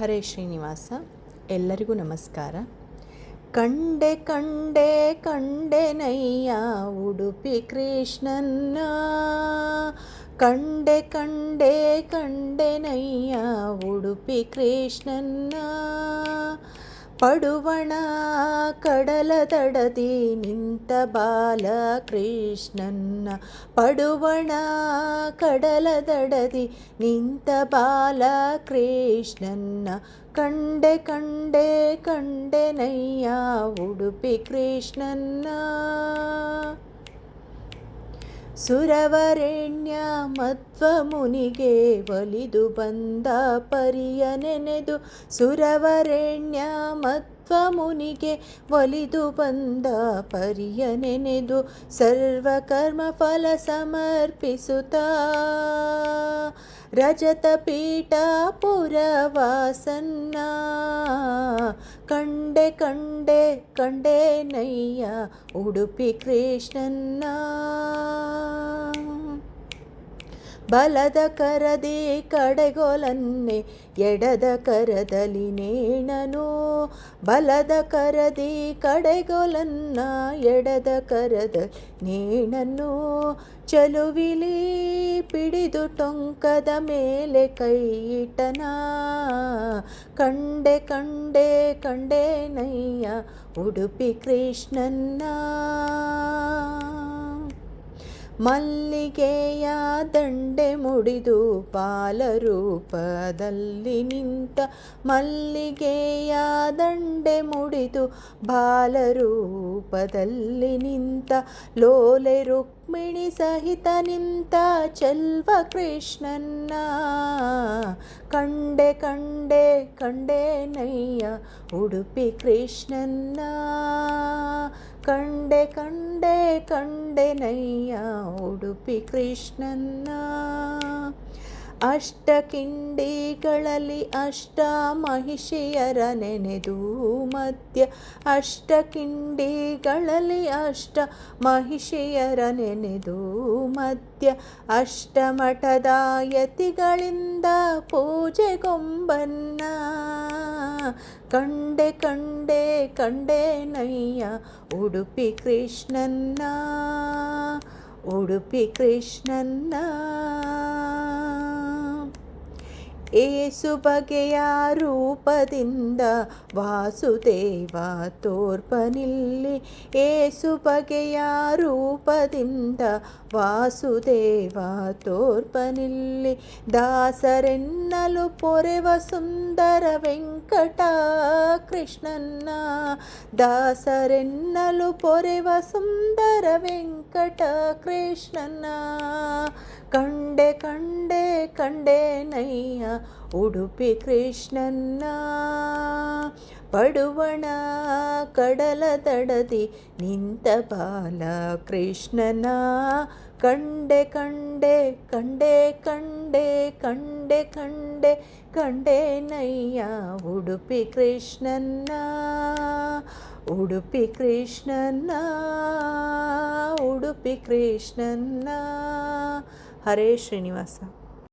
ಹರೇ ಶ್ರೀನಿವಾಸ ಎಲ್ಲರಿಗೂ ನಮಸ್ಕಾರ ಕಂಡೆ ಕಂಡೆ ಕಂಡೆನಯ್ಯ ಉಡುಪಿ ಕೃಷ್ಣನ್ನ ಕಂಡೆ ಕಂಡೆ ಕಂಡೆನಯ್ಯ ಉಡುಪಿ ಕೃಷ್ಣನ್ನ ಪಡುವಣ ಕಡಲ ತಡದಿ ನಿಂತ ಬಾಲ ಕೃಷ್ಣನ್ನ ಪಡುವಣ ಕಡಲ ತಡದಿ ನಿಂತ ಬಾಲ ಕೃಷ್ಣನ್ನ ಕಂಡೆ ಕಂಡೆ ಕಂಡೆನಯ್ಯ ಉಡುಪಿ ಕೃಷ್ಣನ್ನ. ಸುರವರೆಣ್ಯ ಮಧ್ವ ಮುನಿಗೆ ಒಲಿದು ಬಂದ ಪರಿಯ ನೆನೆದು ಸುರವರೆಣ್ಯ ಮಧ್ವ ಮುನಿಗೆ ಒಲಿದು ಬಂದ ಪರಿಯ ನೆನೆದು ಸರ್ವಕರ್ಮ ಫಲ ಸಮರ್ಪಿಸುತ್ತಾ. ರಜತ ಪೀಠ ಪುರವಾಸನ್ನ ಕಂಡೆ ಕಂಡೆ ಕಂಡೆ ನಯ್ಯ ಉಡುಪಿ ಕೃಷ್ಣನ್ನ ಬಲದ ಕರದಿ ಕಡೆಗೊಲನ್ನೆ ಎಡದ ಕರದಲ್ಲಿ ನೇಣನು ಬಲದ ಕರದಿ ಕಡೆಗೊಲನ್ನ ಎಡದ ಕರದ ನೇಣನು ಚಲುವಿಲಿ ಪಿಡಿದು ಟೊಂಕದ ಮೇಲೆ ಕೈ ಇಟ್ಟನ ಕಂಡೆ ಕಂಡೆ ಕಂಡೆ ನಯ್ಯ, ಉಡುಪಿ ಕೃಷ್ಣನ್ನ. ಮಲ್ಲಿಗೆಯ ದಂಡೆ ಮುಡಿದು ಬಾಲರೂಪದಲ್ಲಿ ನಿಂತ, ಮಲ್ಲಿಗೆಯ ದಂಡೆ ಮುಡಿದು ಬಾಲರೂಪದಲ್ಲಿ ನಿಂತ, ಲೋಲೆ ರುಕ್ಮಿಣಿ ಸಹಿತ ನಿಂತ ಚೆಲ್ವ ಕೃಷ್ಣನ್ನ. ಕಂಡೆ ಕಂಡೆ ಕಂಡೆ ನಯ್ಯ ಉಡುಪಿ ಕೃಷ್ಣನ್ನ ಕಂಡೆ ಕಂಡೆ ಕಂಡೆ ನಯ್ಯ ಉಡುಪಿ ಕಿಂಡಿಗಳಲ್ಲಿ ಅಷ್ಟ ಮಹಿಷಿಯರ ನೆನೆದು ಮಧ್ಯ ಅಷ್ಟಕಿಂಡಿಗಳಲ್ಲಿ ಅಷ್ಟ ಮಹಿಷಿಯರ ನೆನೆದು ಮಧ್ಯ ಅಷ್ಟಮಠದ ಯತಿಗಳಿಂದ ಪೂಜೆಗೊಂಬನ್ನ ಕಂಡೆ ಕಂಡೆ ಕಂಡೆ ನಯ್ಯ ಉಡುಪಿ ಕೃಷ್ಣನ್ನ ಉಡುಪಿ ಕೃಷ್ಣನ್ನ ಏಸು ಬಗೆಯ ರೂಪದಿಂದ ವಾಸುದೇವ ತೋರ್ಪನಿಲ್ಲಿ. ಏಸು ಬಗೆಯ ರೂಪದಿಂದ ವಾಸುದೇವ ತೋರ್ಪನಿಲ್ಲಿ. ದಾಸರೆನ್ನಲು ಪೊರೆವ ಸುಂದರ ವೆಂಕಟ ಕೃಷ್ಣನ್ನ ದಾಸರೆನ್ನಲು ಪೊರೆವ ಸುಂದರ ವೆಂಕಟ ಕೃಷ್ಣನ್ನ ಕಂಡೆ ಕಂಡೆ ಕಂಡೆ ನಯ್ಯ ಉಡುಪಿ ಕೃಷ್ಣನ್ನ ಪಡುವಣ ಕಡಲ ತಡದಿ ನಿಂತ ಬಾಲ ಕೃಷ್ಣನ. ಕಂಡೆ ಕಂಡೆ ಕಂಡೆ ಕಂಡೆ ಕಂಡೆ ಕಂಡೆ ಕಂಡೆ ನಯ್ಯ ಉಡುಪಿ ಕೃಷ್ಣನ್ನ. ಉಡುಪಿ ಕೃಷ್ಣನ್ನ ಉಡುಪಿ ಕೃಷ್ಣನ್ನ. ಹರೇ ಶ್ರೀನಿವಾಸ.